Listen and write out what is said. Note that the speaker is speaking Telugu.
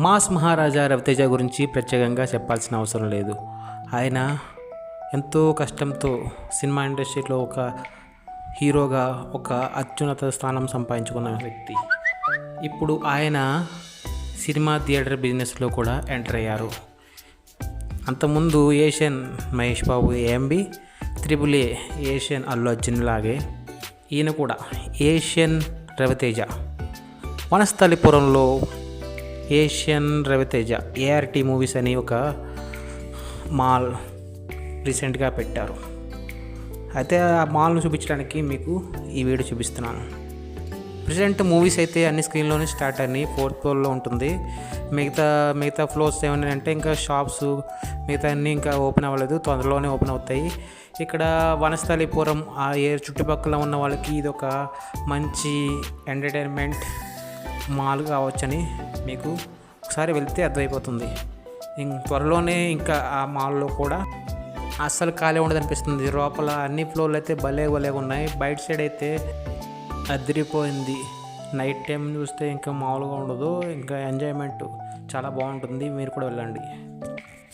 మాస్ మహారాజా రవితేజ గురించి ప్రత్యేకంగా చెప్పాల్సిన అవసరం లేదు. ఆయన ఎంతో కష్టంతో సినిమా ఇండస్ట్రీలో ఒక హీరోగా ఒక అత్యున్నత స్థానం సంపాదించుకున్న వ్యక్తి. ఇప్పుడు ఆయన సినిమా థియేటర్ బిజినెస్లో కూడా ఎంటర్ అయ్యారు. అంతకుముందు Asian Mahesh Babu AMB triple A Asian Allu Arjun లాగే ఈయన కూడా ఏషియన్ రవితేజ. వనస్థలిపురంలో ఏషియన్ రవితేజ ఏఆర్టీ మూవీస్ అని ఒక మాల్ రీసెంట్గా పెట్టారు. అయితే ఆ మాల్ను చూపించడానికి మీకు ఈ వీడియో చూపిస్తున్నాను. ప్రజెంట్ మూవీస్ అయితే అన్ని స్క్రీన్లోనే స్టార్ట్ అయినాయి. ఫోర్త్ ఫ్లోర్లో ఉంటుంది. మిగతా మిగతా ఫ్లోర్స్ ఏమైనా అంటే ఇంకా షాప్స్ మిగతా అన్నీ ఇంకా ఓపెన్ అవ్వలేదు. తొందరలోనే ఓపెన్ అవుతాయి. ఇక్కడ వనస్థలిపురం ఆ ఏ చుట్టుపక్కల ఉన్న వాళ్ళకి ఇది ఒక మంచి ఎంటర్టైన్మెంట్ మాల్ కావచ్చని మీకు ఒకసారి వెళ్తే అర్థమైపోతుంది. ఇం- త్వరలోనే ఇంకా ఆ మాల్లో కూడా అస్సలు ఖాళీ ఉండదు అనిపిస్తుంది లోపల అన్ని ఫ్లోర్లు అయితే భలే భలే ఉన్నాయి. బయట సైడ్ అయితే అదిరిపోయింది. నైట్ టైం చూస్తే ఇంకా మామూలుగా ఉండదు. ఇంకా ఎంజాయ్మెంట్ చాలా బాగుంటుంది. మీరు కూడా వెళ్ళండి.